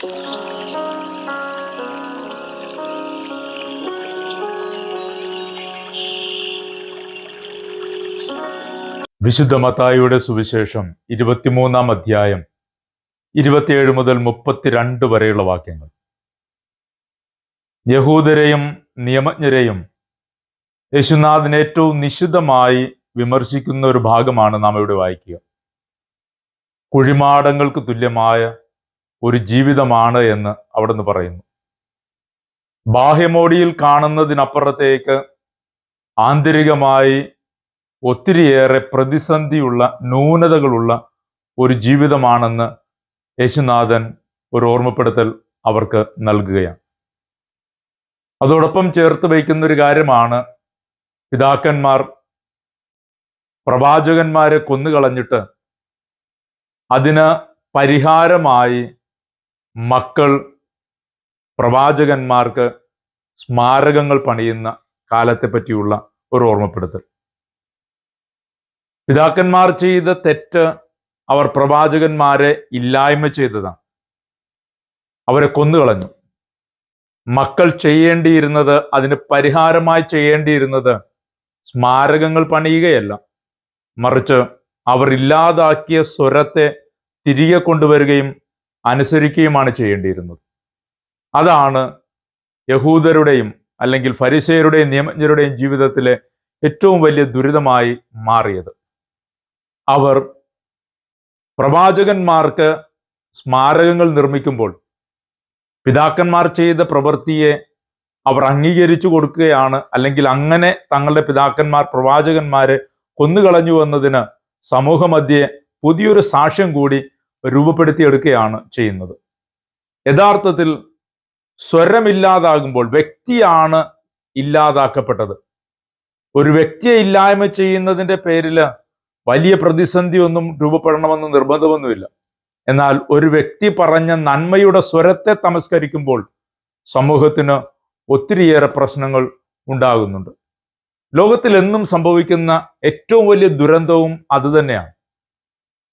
വിശുദ്ധ മത്തായിയുടെ സുവിശേഷം ഇരുപത്തിമൂന്നാം അധ്യായം ഇരുപത്തിയേഴ് മുതൽ മുപ്പത്തിരണ്ട് വരെയുള്ള വാക്യങ്ങൾ. യഹൂദരെയും നിയമജ്ഞരെയും യേശുനാഥിന് ഏറ്റവും നിശിതമായി വിമർശിക്കുന്ന ഒരു ഭാഗമാണ് നാം ഇവിടെ വായിക്കുക. കുഴിമാടങ്ങൾക്ക് തുല്യമായ ഒരു ജീവിതമാണ് എന്ന് അവിടുന്ന് പറയുന്നു. ബാഹ്യമോടിയിൽ കാണുന്നതിനപ്പുറത്തേക്ക് ആന്തരികമായി ഒത്തിരിയേറെ പ്രതിസന്ധിയുള്ള ന്യൂനതകളുള്ള ഒരു ജീവിതമാണെന്ന് യേശുനാഥൻ ഒരു ഓർമ്മപ്പെടുത്തൽ അവർക്ക് നൽകുകയാണ്. അതോടൊപ്പം ചേർത്ത് വയ്ക്കുന്ന ഒരു കാര്യമാണ് പിതാക്കന്മാർ പ്രവാചകന്മാരെ കൊന്നുകളഞ്ഞിട്ട് അതിന് പരിഹാരമായി മക്കൾ പ്രവാചകന്മാർക്ക് സ്മാരകങ്ങൾ പണിയുന്ന കാലത്തെ പറ്റിയുള്ള ഒരു ഓർമ്മപ്പെടുത്തൽ. പിതാക്കന്മാർ ചെയ്ത തെറ്റ് അവർ പ്രവാചകന്മാരെ ഇല്ലായ്മ ചെയ്തതാണ് അവരെ കൊന്നുകളഞ്ഞു. മക്കൾ ചെയ്യേണ്ടിയിരുന്നത് അതിന് പരിഹാരമായി ചെയ്യേണ്ടിയിരുന്നത് സ്മാരകങ്ങൾ പണിയുകയല്ല. മറിച്ച് അവർ ഇല്ലാതാക്കിയ സ്വരത്തെ തിരികെ കൊണ്ടുവരികയും അനുസരിക്കുകയുമാണ് ചെയ്യേണ്ടിയിരുന്നത്. അതാണ് യഹൂദരുടെയും അല്ലെങ്കിൽ ഫരിസയരുടെയും നിയമജ്ഞരുടെയും ജീവിതത്തിലെ ഏറ്റവും വലിയ ദുരിതമായി മാറിയത്. അവർ പ്രവാചകന്മാർക്ക് സ്മാരകങ്ങൾ നിർമ്മിക്കുമ്പോൾ പിതാക്കന്മാർ ചെയ്ത പ്രവൃത്തിയെ അവർ അംഗീകരിച്ചു കൊടുക്കുകയാണ് അല്ലെങ്കിൽ അങ്ങനെ തങ്ങളുടെ പിതാക്കന്മാർ പ്രവാചകന്മാരെ കൊന്നുകളഞ്ഞു എന്നതിന് സമൂഹമധ്യേ പുതിയൊരു സാക്ഷ്യം കൂടി രൂപപ്പെടുത്തിയെടുക്കുകയാണ് ചെയ്യുന്നത്. യഥാർത്ഥത്തിൽ സ്വരമില്ലാതാകുമ്പോൾ വ്യക്തിയാണ് ഇല്ലാതാക്കപ്പെട്ടത്. ഒരു വ്യക്തിയെ ഇല്ലായ്മ ചെയ്യുന്നതിന്റെ പേരിൽ വലിയ പ്രതിസന്ധി ഒന്നും രൂപപ്പെടണമെന്ന് നിർബന്ധമൊന്നുമില്ല. എന്നാൽ ഒരു വ്യക്തി പറഞ്ഞ നന്മയുടെ സ്വരത്തെ തമസ്കരിക്കുമ്പോൾ സമൂഹത്തിന് ഒത്തിരിയേറെ പ്രശ്നങ്ങൾ ഉണ്ടാകുന്നുണ്ട്. ലോകത്തിൽ എന്നും സംഭവിക്കുന്ന ഏറ്റവും വലിയ ദുരന്തവും അതുതന്നെയാണ്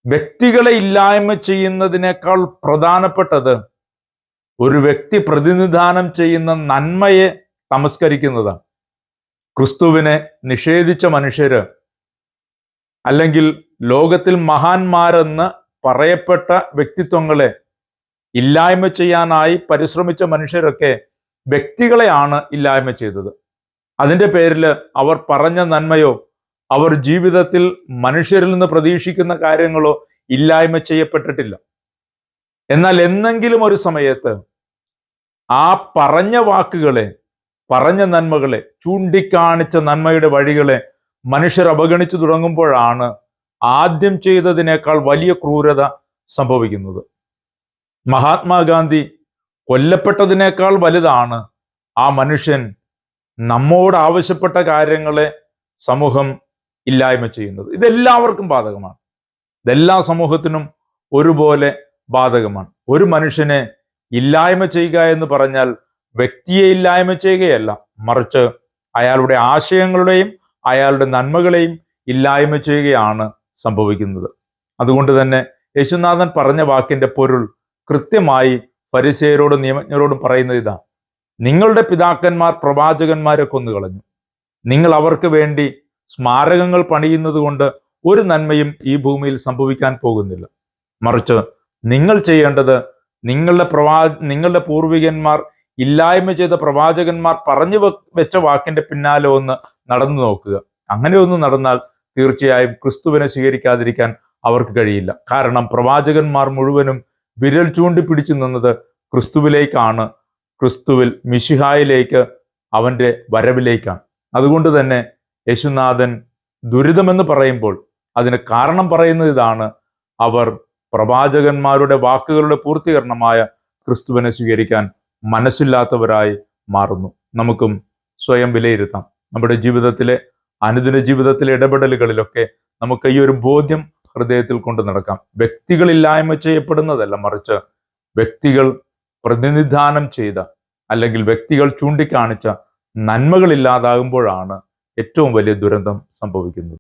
വ്യക്തികളെ ഇല്ലായ്മ ചെയ്യുന്നതിനേക്കാൾ പ്രധാനപ്പെട്ടത് ഒരു വ്യക്തി പ്രതിനിധാനം ചെയ്യുന്ന നന്മയെ തമസ്കരിക്കുന്നതാണ് ക്രിസ്തുവിനെ നിഷേധിച്ച മനുഷ്യര് അല്ലെങ്കിൽ ലോകത്തിൽ മഹാന്മാരെന്ന് പറയപ്പെട്ട വ്യക്തിത്വങ്ങളെ ഇല്ലായ്മ ചെയ്യാനായി പരിശ്രമിച്ച മനുഷ്യരൊക്കെ വ്യക്തികളെയാണ് ഇല്ലായ്മ ചെയ്തത്. അതിന്റെ പേരിൽ അവർ പറഞ്ഞ നന്മയോ അവർ ജീവിതത്തിൽ മനുഷ്യരിൽ നിന്ന് പ്രതീക്ഷിക്കുന്ന കാര്യങ്ങളോ ഇല്ലായ്മ ചെയ്യപ്പെട്ടിട്ടില്ല. എന്നാൽ എന്നെങ്കിലും ഒരു സമയത്ത് ആ പറഞ്ഞ വാക്കുകളെ പറഞ്ഞ നന്മകളെ ചൂണ്ടിക്കാണിച്ച നന്മയുടെ വഴികളെ മനുഷ്യർ അവഗണിച്ചു തുടങ്ങുമ്പോഴാണ് ആദ്യം ചെയ്തതിനേക്കാൾ വലിയ ക്രൂരത സംഭവിക്കുന്നത്. മഹാത്മാഗാന്ധി കൊല്ലപ്പെട്ടതിനേക്കാൾ വലുതാണ് ആ മനുഷ്യൻ നമ്മോട് ആവശ്യപ്പെട്ട കാര്യങ്ങളെ സമൂഹം ഇല്ലായ്മ ചെയ്യുന്നത്. ഇതെല്ലാവർക്കും ബാധകമാണ്. ഇതെല്ലാ സമൂഹത്തിനും ഒരുപോലെ ബാധകമാണ്. ഒരു മനുഷ്യനെ ഇല്ലായ്മ ചെയ്യുക എന്ന് പറഞ്ഞാൽ വ്യക്തിയെ ഇല്ലായ്മ ചെയ്യുകയല്ല. മറിച്ച് അയാളുടെ ആശയങ്ങളുടെയും അയാളുടെ നന്മകളെയും ഇല്ലായ്മ ചെയ്യുകയാണ് സംഭവിക്കുന്നത്. അതുകൊണ്ട് തന്നെ യേശുനാഥൻ പറഞ്ഞ വാക്കിന്റെ പൊരുൾ കൃത്യമായി പരിസയരോടും നിയമജ്ഞരോടും പറയുന്നത് ഇതാ നിങ്ങളുടെ പിതാക്കന്മാർ പ്രവാചകന്മാരെ കൊന്നുകളഞ്ഞു. നിങ്ങൾ അവർക്ക് വേണ്ടി സ്മാരകങ്ങൾ പണിയുന്നത് കൊണ്ട് ഒരു നന്മയും ഈ ഭൂമിയിൽ സംഭവിക്കാൻ പോകുന്നില്ല. മറിച്ച് നിങ്ങൾ ചെയ്യേണ്ടത് നിങ്ങളുടെ പ്രവാ നിങ്ങളുടെ പൂർവികന്മാർ ഇല്ലായ്മ ചെയ്ത പ്രവാചകന്മാർ പറഞ്ഞു വെച്ച വാക്കിന്റെ പിന്നാലെ ഒന്ന് നടന്നു നോക്കുക. അങ്ങനെ ഒന്ന് നടന്നാൽ തീർച്ചയായും ക്രിസ്തുവിനെ സ്വീകരിക്കാതിരിക്കാൻ അവർക്ക് കഴിയില്ല. കാരണം പ്രവാചകന്മാർ മുഴുവനും വിരൽ ചൂണ്ടി പിടിച്ചു നിന്നത് ക്രിസ്തുവിലേക്കാണ്. ക്രിസ്തുവിൽ മിഷിഹായിലേക്ക് അവന്റെ വരവിലേക്കാണ്. അതുകൊണ്ട് തന്നെ യേശുനാഥൻ ദുരിതമെന്ന് പറയുമ്പോൾ അതിന് കാരണം പറയുന്നത് ഇതാണ്. അവർ പ്രവാചകന്മാരുടെ വാക്കുകളുടെ പൂർത്തീകരണമായ ക്രിസ്തുവിനെ സ്വീകരിക്കാൻ മനസ്സില്ലാത്തവരായി മാറുന്നു. നമുക്കും സ്വയം വിലയിരുത്താം. നമ്മുടെ ജീവിതത്തിലെ അനുദിന ജീവിതത്തിലെ ഇടപെടലുകളിലൊക്കെ നമുക്ക് ഈ ഒരു ബോധ്യം ഹൃദയത്തിൽ കൊണ്ട് നടക്കാം. വ്യക്തികളില്ലായ്മ ചെയ്യപ്പെടുന്നതല്ല മറിച്ച് വ്യക്തികൾ പ്രതിനിധാനം ചെയ്ത അല്ലെങ്കിൽ വ്യക്തികൾ ചൂണ്ടിക്കാണിച്ച നന്മകൾ ഇല്ലാതാകുമ്പോഴാണ് ഏറ്റവും വലിയ ദുരന്തം സംഭവിക്കുന്നത്